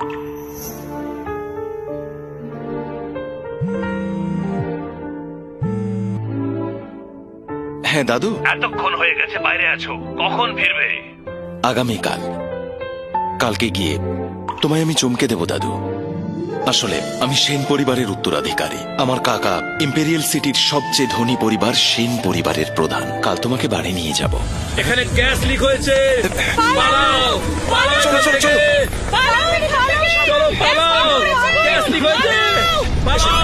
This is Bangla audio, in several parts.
হ্যাঁ দাদু। এতক্ষণ হয়ে গেছে বাইরে আছো। কখন ফিরবে? আগামীকাল। কালকে গিয়ে তোমায় আমি চমকে দেব দাদু। আসলে আমি সেন পরিবারের উত্তরাধিকারী। আমার কাকা ইম্পেরিয়াল সিটির সবচেয়ে ধনী পরিবার সেন পরিবারের প্রধান। কাল তোমাকে বাড়ি নিয়ে যাব। এখানে গ্যাস লিক হয়েছে। পালাও পালাও চলো, চলো, চলো। পালাও পালাও গ্যাস লিক হয়েছে। পালাও।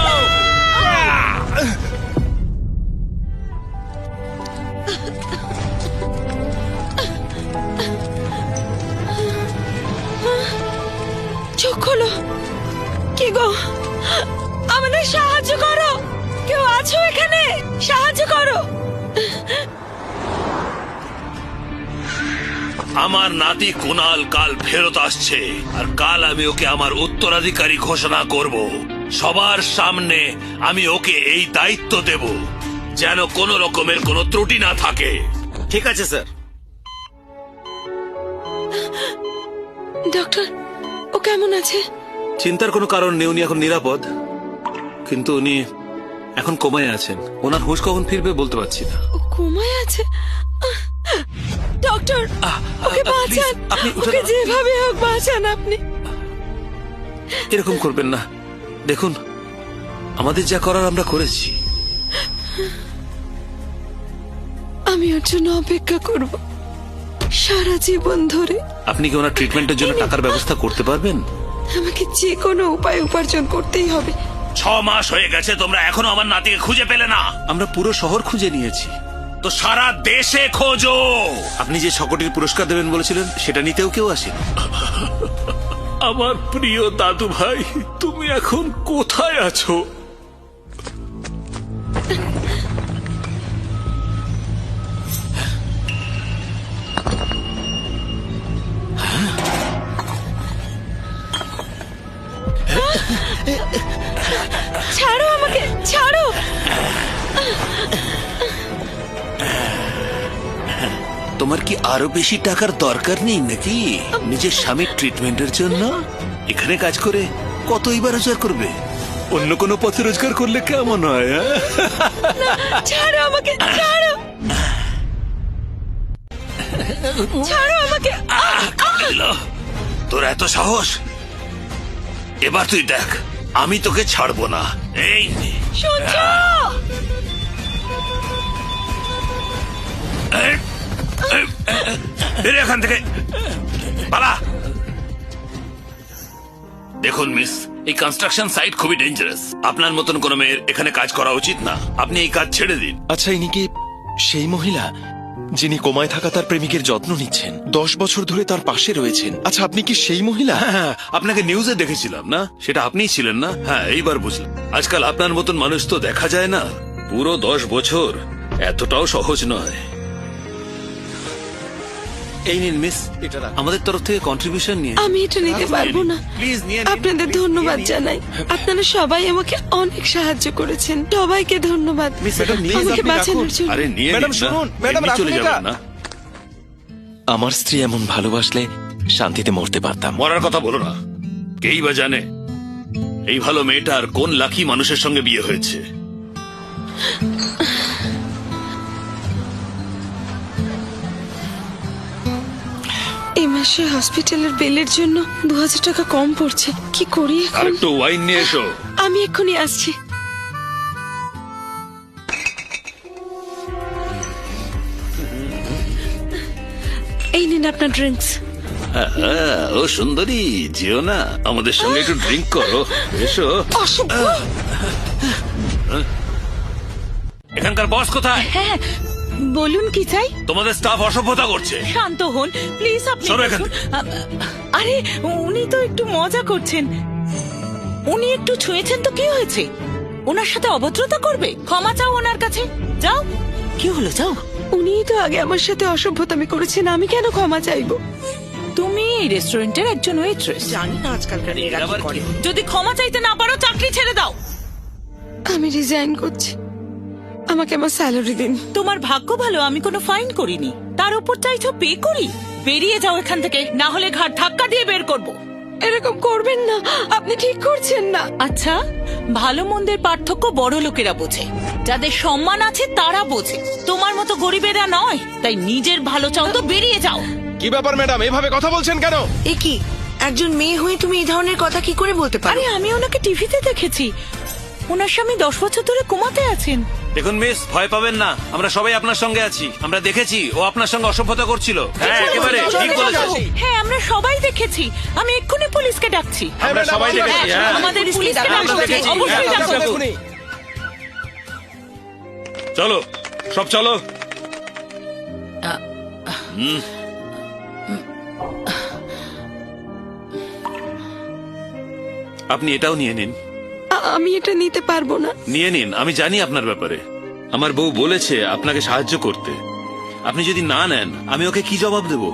আমার নাতি কুনাল কাল ফেরত আসছে আর কাল আমি ওকে আমার উত্তরাধিকারী ঘোষণা করব। সবার সামনে আমি ওকে এই দায়িত্ব দেব যেন কোনো রকমের কোনো ত্রুটি না থাকে। ঠিক আছে স্যার। ডক্টর ও কেমন আছে? চিন্তার কোনো কারণ নেই উনি এখন নিরাপদ। কিন্তু উনি এখন কোমায় আছেন। ওনার হুঁশ কখন ফিরবে বলতে পারছি না। ও কোমায় আছে? আপনি ওকে। যেভাবে হোক বাঁচান আপনি। এরকম করবেন না। দেখুন আমাদের যা করার আমরা করেছি। আমি ওর জন্য অপেক্ষা করব। সারা জীবন ধরে। আপনি কি ওনার ট্রিটমেন্টের জন্য টাকার ব্যবস্থা করতে পারবেন? আমাকে যে কোনো উপায় উপার্জন করতেই হবে। ছ মাস হয়ে গেছে তোমরা এখনও আমার নাতিকে খুঁজে পেলে না। আমরা পুরো শহর খুঁজে নিয়েছি। তো সারা দেশে খোঁজো। আপনি যে সকটির পুরস্কার দেবেন বলেছিলেন সেটা নিতেও কেউ আসে আমার প্রিয় দাদু ভাই তুমি এখন কোথায় আছো? তোমার কি আরও বেশি টাকার দরকার নেই নাকি? নিজের স্বামীর ট্রিটমেন্টের জন্য? এখানে কাজ করে কতই বা রোজগার করবে? অন্য কোনো পথে রোজগার করলে কেমন হয় হ্যাঁ? ছাড়ো আমাকে ছাড়ো। ছাড়ো আমাকে। তোর এত সাহস? এবার তুই দেখ আমি তোকে ছাড়বো না। এই। শুনছো? এখান থেকে। পালা। দেখুন মিস এই কনস্ট্রাকশন সাইট খুবই ডেঞ্জারাস আপনার মতন কোন মেয়ের এখানে কাজ করা উচিত না। আপনি এই কাজ ছেড়ে দিন। আচ্ছা ইনি কি সেই মহিলা যিনি কোমায় থাকা তার প্রেমিকের যত্ন নিচ্ছেন? দশ বছর ধরে তার পাশে রয়েছেন। আচ্ছা আপনি কি সেই মহিলা? হ্যাঁ আপনাকে নিউজে দেখেছিলাম না? সেটা আপনিই ছিলেন না? হ্যাঁ এইবার বুঝলাম। আজকাল আপনার মতন মানুষ তো দেখা যায় না। পুরো দশ বছর এতটাও সহজ নয়। এই নিন মিস এটা। আমাদের তরফ থেকে কন্ট্রিবিউশন নিয়ে আমি এটা নিতে পারব না। প্লিজ নিয়ে নিন, আপনাদের please, ধন্যবাদ নিয়ে নিন। জানাই আপনারা সবাই আমাকে অনেক সাহায্য করেছেন। সবাইকে ধন্যবাদ। ম্যাডাম, please, আমাকে আপনি বাঁচানোর জন্য। আরে নিয়ে ম্যাডাম, নিন না। শুনুন, ম্যাডাম, এমনি চলে রাখুন যাবেন এটা। না। আমার স্ত্রী এমন ভালোবাসলে শান্তিতে মরতে পারতাম। মরার কথা বলো না। কেই বা জানে? এই ভালো মেয়েটার কোন লাকি মানুষের সঙ্গে বিয়ে হয়েছে? হসপিটালের বিলের জন্য। দু হাজার টাকা কম পড়ছে। কি করি এখন? একটু ওয়াইন নিয়ে এসো। আমি এক্ষুনি আসছি। এই নিন আপনার ড্রিঙ্কস। হ্যাঁ, ও সুন্দরী যেও না। আমাদের সঙ্গে একটু ড্রিঙ্ক করো। এসো। এখানকার বস কোথায়? হ্যাঁ বলুন কি চাই? তোমাদের স্টাফ অসভ্যতা করছে। শান্ত হন প্লিজ আপনি সরো এখান বসুন। আ- আরে উনি তো একটু মজা করছেন। উনি একটু ছুঁয়েছেন তো কি হয়েছে? ওনার সাথে অভদ্রতা করবে? ক্ষমা চাও ওনার কাছে। যাও। কি হলো যাও। উনিই তো আগে আমার সাথে অসভ্যতামি করেছেন আমি কেন ক্ষমা চাইব? তুমি এই রেস্টুরেন্টের একজন ওয়েট্রেস জানি না আজকালকার মেয়েরা কি করে। যদি ক্ষমা চাইতে না পারো চাকরি ছেড়ে দাও। আমি রিজাইন করছি। আমাকে আমার স্যালারি দিন। তোমার ভাগ্য ভালো আমি কোনো ফাইন করিনি। তার উপর চাইছো পে করি। বেরিয়ে যাও এখান থেকে না হলে ঘাট ধাক্কা দিয়ে বের করব। এরকম করবেন না আপনি ঠিক করছেন না। আচ্ছা ভালো মন্দের পার্থক্য বড় লোকেরা বোঝে। যাদের সম্মান আছে তারা বোঝে। তোমার মতো গরিবেরা নয় তাই নিজের ভালো চাও তো বেরিয়ে যাও। কি ব্যাপার ম্যাডাম? এভাবে কথা বলছেন কেন? এ কি একজন মেয়ে হয়ে তুমি এই ধরনের কথা কি করে বলতে পারো? আরে আমি ওনাকে টিভিতে দেখেছি। ওনার স্বামী দশ বছর ধরে কোমাতে আছেন। দেখুন মিস ভয় পাবেন না। আমরা সবাই আপনার সঙ্গে আছি। আমরা দেখেছি ও আপনার সঙ্গে অসভ্যতা করছিল। হ্যাঁ একেবারে ঠিক বলেছেন। হ্যাঁ আমরা সবাই দেখেছি। আমি এক্ষুনি পুলিশকে ডাকছি। আমরা সবাই দেখেছি হ্যাঁ। আমাদের পুলিশকে অবশ্যই হ্যাঁ, ডাকবো চলো সব চলো। আপনি এটাও নিয়ে নিন। আমি এটা নিতে পারব না। নিয়ে নিন আমি জানি আপনার ব্যাপারে। আমার বউ বলেছে আপনাকে সাহায্য করতে। আপনি যদি না নেন আমি ওকে কি জবাব দেব?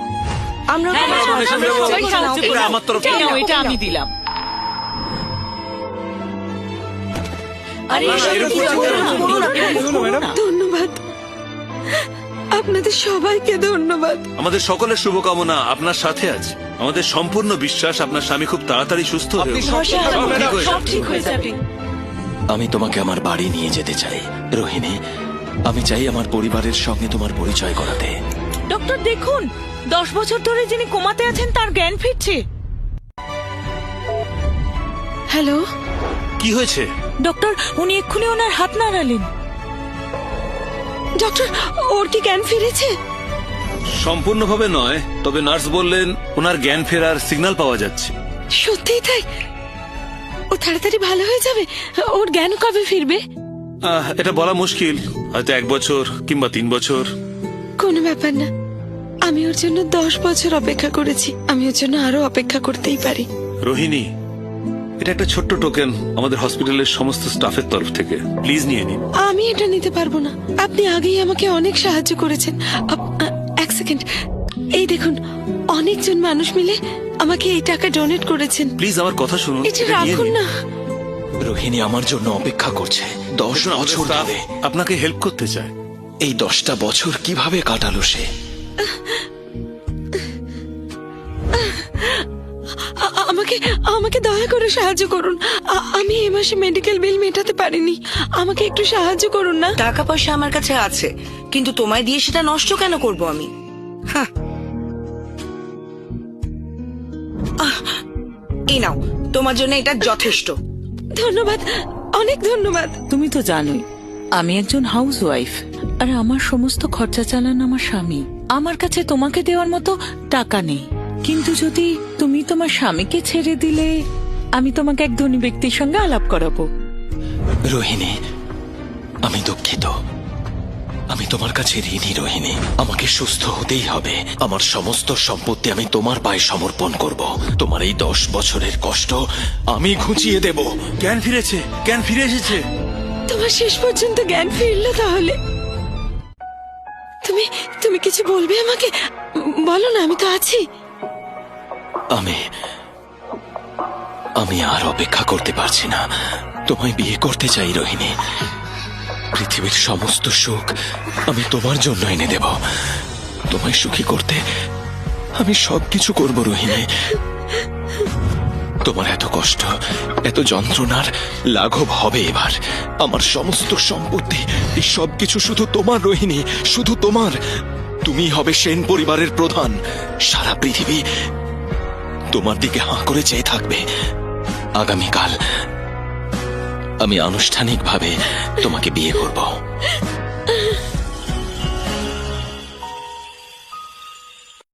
আমরা হ্যাঁ, হ্যাঁ, সাহায্য আমরা তরফ থেকে। এটা আমি দিলাম? ধন্যবাদ। আপনাদের সবাইকে ধন্যবাদ। আমাদের সকলের শুভকামনা আপনার সাথে আছে। আমাদের সম্পূর্ণ বিশ্বাস আপনার স্বামী খুব তাড়াতাড়ি সুস্থ হয়ে আপনি উঠবে। সব ভরসা রাখো, ঠিক হয়ে সব ঠিক হয়ে যাবে। আমি তোমাকে আমার বাড়ি নিয়ে যেতে চাই রোহিণী। আমি চাই আমার পরিবারের সঙ্গে তোমার পরিচয় করাতে। ডক্টর দেখুন দশ বছর ধরে যিনি কোমাতে আছেন তার জ্ঞান ফিরছে। হ্যালো? কি হয়েছে? ডক্টর উনি এক্ষুনি ওনার হাত নাড়ালেন। ডক্টর ওর কি জ্ঞান ফিরেছে? সম্পূর্ণভাবে নয় তবে নার্স বললেন ওনার জ্ঞান ফেরার সিগন্যাল পাওয়া যাচ্ছে। সত্যিই তাই? ও তাড়াতাড়ি ভালো হয়ে যাবে? ওর জ্ঞান কবে ফিরবে? আহ, এটা বলা মুশকিল। হয়তো এক বছর কিংবা তিন বছর। কোনো ব্যাপার না। আমি ওর জন্য দশ বছর অপেক্ষা করেছি। আমি ওর জন্য আরও অপেক্ষা করতেই পারি। রোহিণী এটা একটা ছোট্ট টোকেন আমাদের হসপিটালের সমস্ত স্টাফের তরফ থেকে। প্লিজ নিয়ে নিন। আমি এটা নিতে পারব না। আপনি আগেই আমাকে অনেক সাহায্য করেছেন। আপ- আ- এক সেকেন্ড। এই দেখুন অনেকজন মানুষ মিলে আমাকে এই টাকা ডোনেট করেছেন। প্লিজ আমার কথা শুনুন এটা এটা নিয়ে রাখুন নিন। না। রোহিণী আমার জন্য অপেক্ষা করছে। দশ বছর ধরে। আপনাকে হেল্প করতে চায়। এই দশটা বছর কীভাবে কাটালো সে? আ- আ- আমাকে আমাকে দয়া করে সাহায্য করুন। আ- আমি এ মাসে মেডিকেল বিল মেটাতে পারিনি। আমাকে একটু সাহায্য করুন না। টাকা পয়সা আমার কাছে আছে। কিন্তু তোমায় দিয়ে সেটা নষ্ট কেন করব আমি। আহ, এই নাও তোমার জন্য এটা যথেষ্ট। ধন্যবাদ অনেক ধন্যবাদ। তুমি তো জানোই আমি একজন হাউস ওয়াইফ আর আমার সমস্ত খরচা চালান আমার স্বামী। আমার কাছে তোমাকে দেওয়ার মতো টাকা নেই। কিন্তু যদি তুমি তোমার স্বামীকে ছেড়ে দিলে আমি তোমাকে এক ধনী ব্যক্তির সঙ্গে আলাপ করাবো। রোহিণী আমি দুঃখিত। আমি তোমার কাছে ঋণী রোহিণী। আমাকে সুস্থ হতেই হবে। আমার সমস্ত সম্পত্তি আমি তোমার পায়ে সমর্পণ করব। তোমার এই দশ বছরের কষ্ট আমি ঘুচিয়ে দেব। জ্ঞান ফিরেছে জ্ঞান ফিরে এসেছে। তোমার শেষ পর্যন্ত জ্ঞান ফিরলো তাহলে। তুমি তুমি কিছু বলবে আমাকে? বলো না আমি তো আছি। আমি আমি আর অপেক্ষা করতে পারছি না। তোমায় বিয়ে করতে চাই রোহিণী। পৃথিবীর সমস্ত সুখ আমি তোমার জন্য এনে দেব। তোমায় সুখী করতে আমি সবকিছু করব রোহিণী। তোমার এত কষ্ট, এত যন্ত্রণার লাঘব হবে এবার। আমার সমস্ত সম্পত্তি, এই সবকিছু শুধু তোমার রোহিণী, শুধু তোমার। তুমি হবে সেন পরিবারের প্রধান। সারা পৃথিবী তোমার দিকে হাঁ করে চেয়ে থাকবে। আগামীকাল আমি আনুষ্ঠানিকভাবে তোমাকে বিয়ে করব।